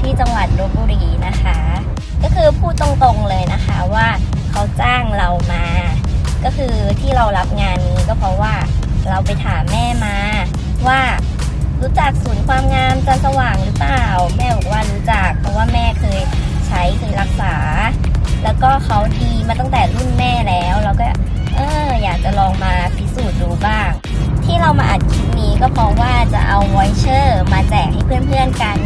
ที่จังหวัดลบบุรีนะคะ ก็คือพูดตรงๆเลยนะคะว่าเขาจ้างเรามา ก็คือที่เรารับงานนี้ก็เพราะว่าเราไปถามแม่มาว่ารู้จักศูนย์ความงามจันสว่างหรือเปล่า แม่บอกว่ารู้จักเพราะว่าแม่เคยใช้เคยรักษา แล้วก็เขาดีมาตั้งแต่รุ่นแม่แล้วเราก็เอออยากจะลองมาพิสูจน์ดูบ้าง ที่เรามาอัดคลิปนี้ก็เพราะว่าจะเอาไวเชอร์มาแจกให้เพื่อนๆกัน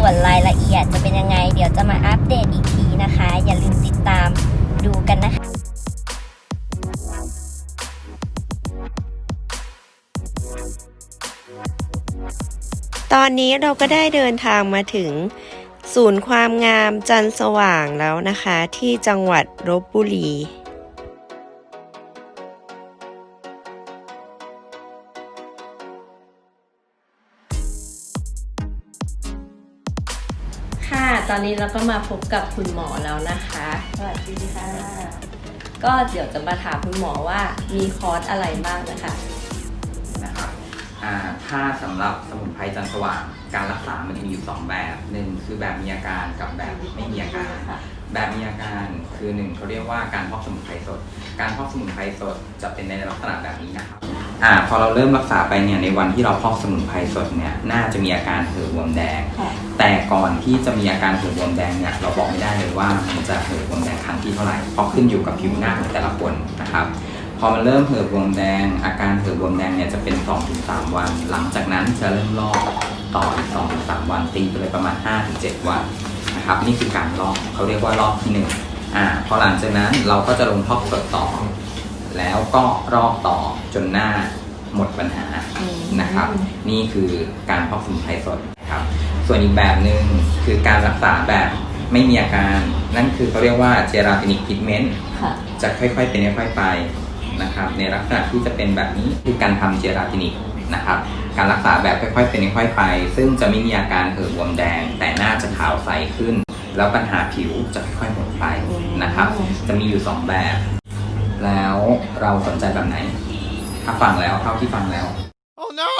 ส่วนรายละเอียดจะเป็นยังไง เดี๋ยวจะมาอัปเดตอีกทีนะคะ อย่าลืมติดตามดูกันนะคะตอนนี้เราก็ได้เดินทางมาถึง ศูนย์ความงามจันสว่างแล้วนะคะ ที่จังหวัดลบบุรี ตอนนี้เราก็มาพบกับคุณหมอแล้วนะคะ สวัสดีค่ะ ก็เดี๋ยวจะมาถามคุณหมอว่ามีคอร์สอะไรบ้างนะคะ นะครับอ่าถ้าสำหรับสมุนไพรจันทร์สว่างการรักษา มันจะมีอยู่สองแบบหนึ่งคือแบบมีอาการกับแบบไม่มีอาการ แบบมีอาการคือหนึ่งเขาเรียกว่าการพอกสมุนไพรสด การพอกสมุนไพรสดจะเป็นในลักษณะแบบนี้นะครับ อ่าพอเราเริ่มรักษาไปเนี่ยในวันที่เราพอกสมุนไพรสดเนี่ยน่าจะมีอาการเหือบวมแดง ค่ะแต่ก่อนที่จะมีอาการเหือบวมแดงเนี่ยเราบอกไม่ได้เลยว่ามันจะเหือบวมแดงครั้งที่เท่าไหร่เพราะขึ้นอยู่กับผิวหน้าของแต่ละคนนะครับ พอมันเริ่มเหือบวมแดง อาการเหือบวมแดงเนี่ยจะเป็น2-3วัน หลังจากนั้นจะเริ่มลอกต่ออีก2-3วันตีไปเลยประมาณ 5-7 วันนะครับนี่คือการลอกเขาเรียกว่ารอบที่หนึ่งอ่าพอหลังจากนั้นเราก็จะลงพอกสดต่อ แล้วก็รอกต่อจนหน้าหมดปัญหานะครับ นี่คือการพอกสมุนไพรสดครับ ส่วนอีกแบบหนึ่งคือการรักษาแบบไม่มีอาการ นั่นคือเขาเรียกว่าเจลาตินิกพิทเมนต์ค่ะจะค่อยๆเป็นค่อยๆไปนะครับ ในลักษณะที่จะเป็นแบบนี้คือการทำเจลาตินิกนะครับ การรักษาแบบค่อยๆเป็นค่อยๆไป ซึ่งจะไม่มีอาการเหือบวมแดง แต่หน้าจะขาวใสขึ้น แล้วปัญหาผิวจะค่อยๆหมดไปนะครับ จะมีอยู่สองแบบ แล้วเราสนใจแบบไหน ถ้าฟังแล้วเท่าที่ฟังแล้ว Oh no!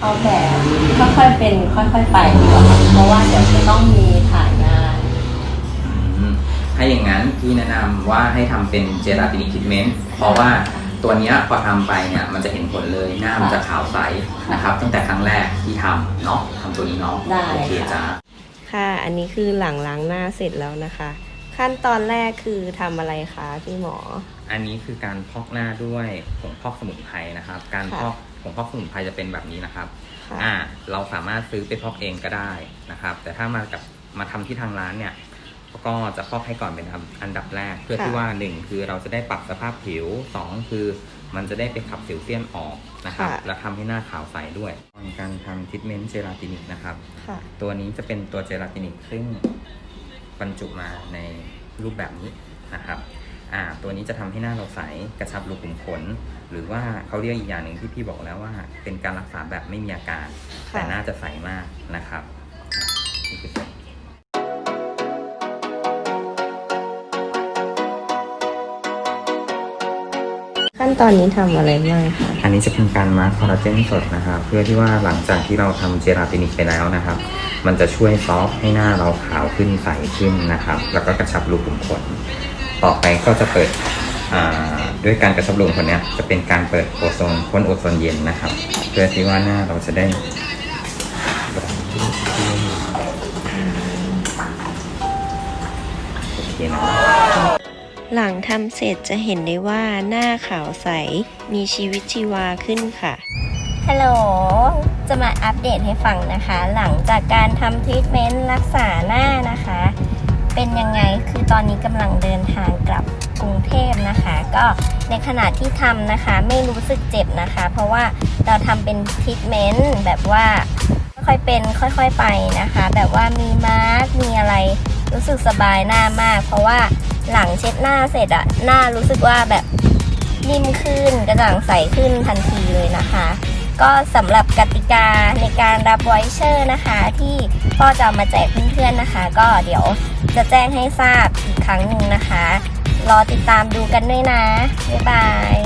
เอาแบบค่อยๆเป็นค่อยๆไปดีกว่าค่ะเพราะว่าเดี๋ยวจะต้องมีถ่ายงาน อืมถ้าอย่างนั้นพี่แนะนำว่าให้ทำเป็นเจลาตินิกทรีทเมนต์เพราะว่าตัวเนี้ยพอทำไปเนี่ยมันจะเห็นผลเลยหน้ามันจะขาวใสนะครับ ตั้งแต่ครั้งแรกที่ทำเนาะทำตัวนี้เนาะได้โอเคค่ะ จ้า ค่ะ อันนี้คือหลังล้างหน้าเสร็จแล้วนะคะ ขั้นตอนแรกคือทำอะไรคะพี่หมอ อันนี้คือการพอกหน้าด้วยผงพอกสมุนไพรนะครับ การค่ะพอกผงพอกสมุนไพรจะเป็นแบบนี้นะครับค่ะอ่า เราสามารถซื้อไปพอกเองก็ได้นะครับ แต่ถ้ามากับมาทำที่ทางร้านเนี่ยก็จะพอกให้ก่อนเป็นอันดับแรก เพื่อที่ว่าหนึ่งคือเราจะได้ปรับสภาพผิวสองคือมันจะได้ไปขับสิวเซียนออกนะครับค่ะแล้วทำให้หน้าขาวใสด้วยการทำทรีทเมนต์เจลาตินิกนะครับค่ะตัวนี้จะเป็นตัวเจลาตินิกซึ่ง บรรจุมาในรูปแบบนี้นะครับอ่าตัวนี้จะทำให้หน้าเราใสกระชับรูขุมขน หรือว่าเขาเรียกอีกอย่างหนึ่งที่พี่บอกแล้วว่า เป็นการรักษาแบบไม่มีอาการ แต่น่าจะใสมากนะครับนี่คือ นตอนนี้ทำอะไรบ้างคะอันนี้จะเป็นการมาร์คคอลลาเจนสดนะครับ เพื่อที่ว่าหลังจากที่เราทำเจลาตินิกไปแล้วนะครับ มันจะช่วยซอฟให้หน้าเราขาวขึ้นใสขึ้นนะครับ แล้วก็กระชับรูขุมขน ต่อไปก็จะเปิดอ่าด้วยการกระชับรูขุมขนเนี้ยจะเป็นการเปิดโอโซนพ่นโอโซนเย็นนะครับ เพื่อที่ว่าหน้าเราจะได้โอเคนะ หลังทำเสร็จจะเห็นได้ว่าหน้าขาวใส มีชีวิตชีวาขึ้นค่ะ ฮัลโหล จะมาอัปเดตให้ฟังนะคะ หลังจากการทำทรีทเมนต์รักษาหน้านะคะ เป็นยังไง คือตอนนี้กำลังเดินทางกลับกรุงเทพนะคะ ก็ในขณะที่ทำนะคะ ไม่รู้สึกเจ็บนะคะ เพราะว่าเราทำเป็นทรีทเมนต์แบบว่าค่อยๆเป็นค่อยๆไปนะคะ แบบว่ามีมาร์กมีอะไร รู้สึกสบายหน้ามาก เพราะว่าหลังเช็ดหน้าเสร็จอะหน้ารู้สึกว่าแบบนิ่มขึ้นกระจ่างใสขึ้นทันทีเลยนะคะ ก็สำหรับกติกาในการรับไวเชอร์นะคะ ที่พ่อจะมาแจกเพื่อนๆนะคะ ก็เดี๋ยวจะแจ้งให้ทราบอีกครั้งหนึ่งนะคะ รอติดตามดูกันด้วยนะ บ๊ายบาย